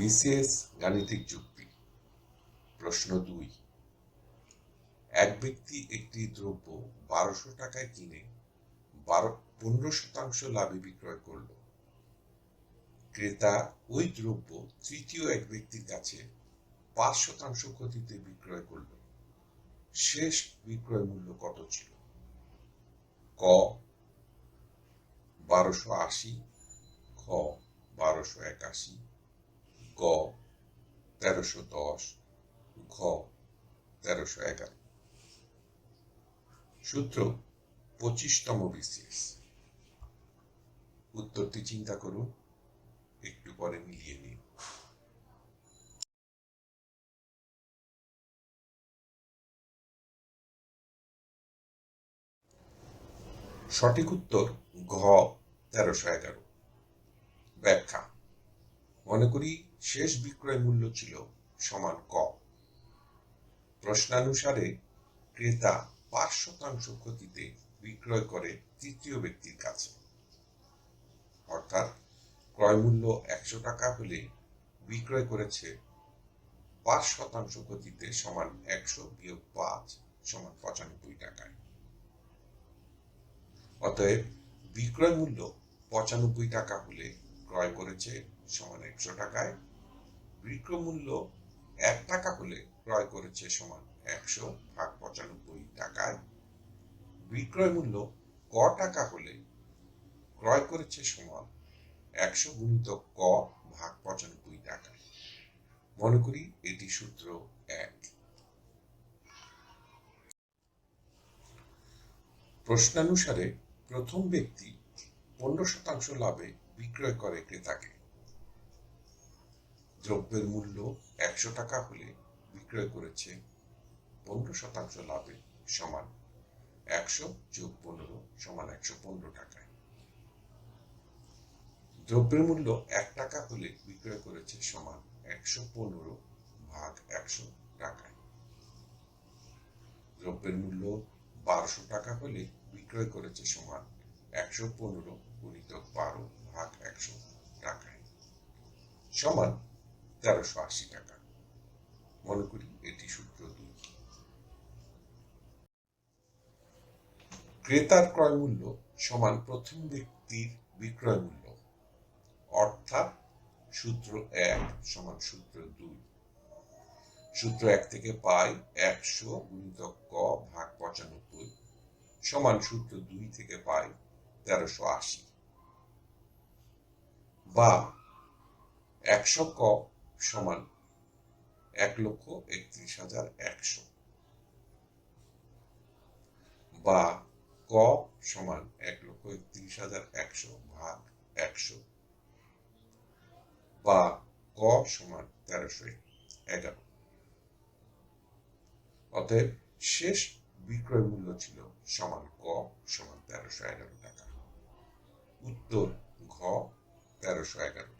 BCS গাণিতিক যুক্তি। প্রশ্ন দুই। এক ব্যক্তি একটি দ্রব্য বারোশো টাকায় কিনে বারো, পনেরো শতাংশ লাভে বিক্রয় করল। ক্রেতা ওই দ্রব্য তৃতীয় এক ব্যক্তির কাছে পাঁচ শতাংশ ক্ষতিতে বিক্রয় করল। শেষ বিক্রয় মূল্য কত ছিল? ক, বারোশো আশি, খ, বারোশো একাশি গ তেরোশো দশ ঘ তেরোশো এগারো সূত্র পঁচিশতম বিসিএস উত্তরটি চিন্তা করুন একটু পরে মিলিয়ে নিন সঠিক উত্তর ঘ তেরোশো এগারো ব্যাখ্যা মনে করি শেষ বিক্রয় মূল্য ছিল সমান ক। প্রশ্নানুসারে ক্রেতা পাঁচ শতাংশ ক্ষতিতে বিক্রয় করে তৃতীয় ব্যক্তির কাছে। অর্থাৎ ক্রয় মূল্য একশো টাকা হলে বিক্রয় করেছে পাঁচ শতাংশ ক্ষতিতে সমান একশো বিয়োগ পাঁচ সমান পঁচানব্বই টাকায়। অতএব বিক্রয় মূল্য পঁচানব্বই টাকা হলে ক্রয় করেছে সমান একশো টাকায় বিক্রয় মূল্য এক টাকা হলে ক্রয় করেছে সমান একশো ভাগ পঁচানব্বই টাকায়। বিক্রয় মূল্য ক টাকা হলে ক্রয় করেছে সমান একশো গুণিত ক ভাগ পঁচানব্বই টাকায় মনে করি এটি সূত্র এক। প্রশ্নানুসারে প্রথম ব্যক্তি পনেরো শতাংশ লাভে বিক্রয় করে ক্রেতাকে। দ্রব্যের মূল্য একশো টাকা হলে বিক্রয় করেছে পনেরো শতাংশ লাভে সমান একশো যোগ পনেরো সমান একশো পনেরো টাকায়। দ্রব্যের মূল্য এক টাকা হলে বিক্রয় করেছে সমান একশো পনেরো ভাগ একশো টাকায়। দ্রব্যের মূল্য বারোশো টাকা হলে বিক্রয় করেছে সমান একশো পনেরো গুণিত বারো ভাগ একশো টাকায়। সমান তেরোশো আশি টাকা মনে করি এটি সূত্র দুই ক্রেতার ক্রয় মূল্য সমান প্রথম ব্যক্তির বিক্রয় মূল্য। অর্থাৎ সূত্র এক সমান সূত্র দুই। সূত্র এক থেকে পাই একশো গুণিত ক ভাগ পঁচানব্বই সমান সূত্র দুই থেকে পাই তেরোশো আশি। বা একশো ক সমান এক লক্ষ একত্রিশ হাজার একশো। বা ক সমান এক লক্ষ একত্রিশ হাজার একশো ভাগ একশো। বা ক সমান তেরোশো এগারো। অতএব শেষ বিক্রয় মূল্য ছিল সমান ক সমান তেরোশো এগারো টাকা। উত্তর ঘ তেরোশো এগারো।